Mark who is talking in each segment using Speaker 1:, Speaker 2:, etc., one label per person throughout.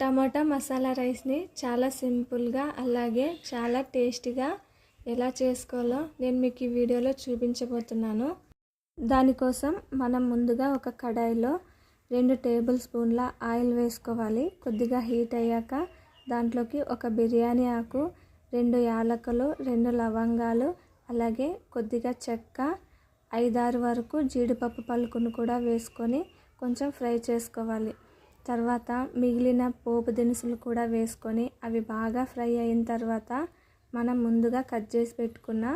Speaker 1: టమాటా మసాలా రైస్ని చాలా సింపుల్గా అలాగే చాలా టేస్టీగా ఎలా చేసుకోవాలో నేను మీకు ఈ వీడియోలో చూపించబోతున్నాను. దానికోసం మనం ముందుగా ఒక కడాయిలో రెండు టేబుల్ స్పూన్ల ఆయిల్ వేసుకోవాలి. కొద్దిగా హీట్ అయ్యాక దాంట్లోకి ఒక బిర్యానీ ఆకు రెండు యాలకులు రెండు లవంగాలు అలాగే కొద్దిగా చెక్క ఐదారు వరకు జీడిపప్పు పలుకును కూడా వేసుకొని కొంచెం ఫ్రై చేసుకోవాలి. తర్వాత మిగిలిన పోపు దినుసులు కూడా వేసుకొని అవి బాగా ఫ్రై అయిన తర్వాత మనం ముందుగా కట్ చేసి పెట్టుకున్న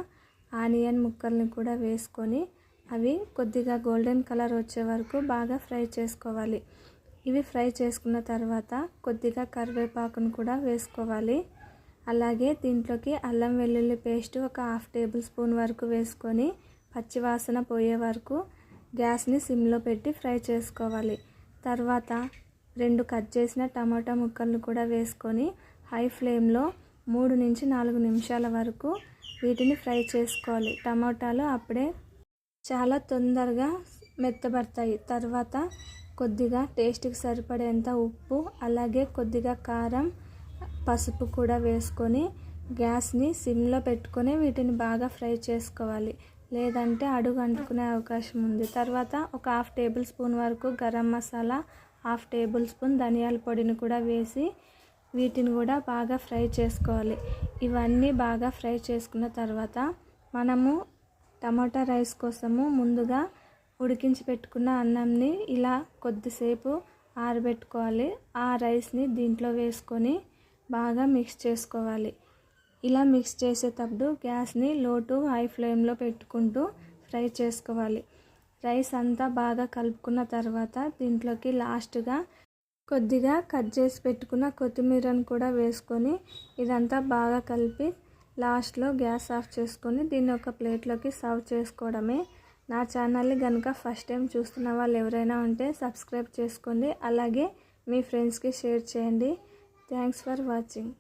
Speaker 1: ఆనియన్ ముక్కల్ని కూడా వేసుకొని అవి కొద్దిగా గోల్డెన్ కలర్ వచ్చే వరకు బాగా ఫ్రై చేసుకోవాలి. ఇవి ఫ్రై చేసుకున్న తర్వాత కొద్దిగా కరివేపాకును కూడా వేసుకోవాలి. అలాగే దీంట్లోకి అల్లం వెల్లుల్లి పేస్ట్ ఒక హాఫ్ టేబుల్ స్పూన్ వరకు వేసుకొని పచ్చివాసన పోయే వరకు గ్యాస్ని సిమ్లో పెట్టి ఫ్రై చేసుకోవాలి. తర్వాత రెండు కట్ చేసిన టమాటా ముక్కలను కూడా వేసుకొని హై ఫ్లేమ్లో మూడు నుంచి నాలుగు నిమిషాల వరకు వీటిని ఫ్రై చేసుకోవాలి. టమాటాలు అప్పుడే చాలా తొందరగా మెత్తబడతాయి. తర్వాత కొద్దిగా టేస్ట్కి సరిపడేంత ఉప్పు అలాగే కొద్దిగా కారం పసుపు కూడా వేసుకొని గ్యాస్ని సిమ్లో పెట్టుకొని వీటిని బాగా ఫ్రై చేసుకోవాలి. లేదంటే అడుగు అంటుకునే అవకాశం ఉంది. తర్వాత ఒక హాఫ్ టేబుల్ స్పూన్ వరకు garam masala half tablespoon ధనియాల పొడిని కూడా వేసి వీటిని కూడా బాగా ఫ్రై చేసుకోవాలి. ఇవన్నీ బాగా ఫ్రై చేసుకున్న తర్వాత మనము టమాటా రైస్ కోసము ముందుగా ఉడికించి పెట్టుకున్న అన్నంని ఇలా కొద్దిసేపు ఆరబెట్టుకోవాలి. ఆ రైస్ని దీంట్లో వేసుకొని బాగా మిక్స్ చేసుకోవాలి. ఇలా మిక్స్ చేసేటప్పుడు గ్యాస్ని లో టు హై ఫ్లేమ్లో పెట్టుకుంటూ ఫ్రై చేసుకోవాలి. రైస్ అంతా బాగా కలుపుకున్న తర్వాత దీంట్లోకి లాస్ట్గా కొద్దిగా కట్ చేసి పెట్టుకున్న కొత్తిమీరను కూడా వేసుకొని ఇదంతా బాగా కలిపి లాస్ట్లో గ్యాస్ ఆఫ్ చేసుకొని దీన్ని ఒక ప్లేట్లోకి సర్వ్ చేసుకోవడమే. నా ఛానల్ని కనుక ఫస్ట్ టైం చూస్తున్న వాళ్ళు ఎవరైనా ఉంటే సబ్స్క్రైబ్ చేసుకోండి. అలాగే మీ ఫ్రెండ్స్కి షేర్ చేయండి. Thanks for watching.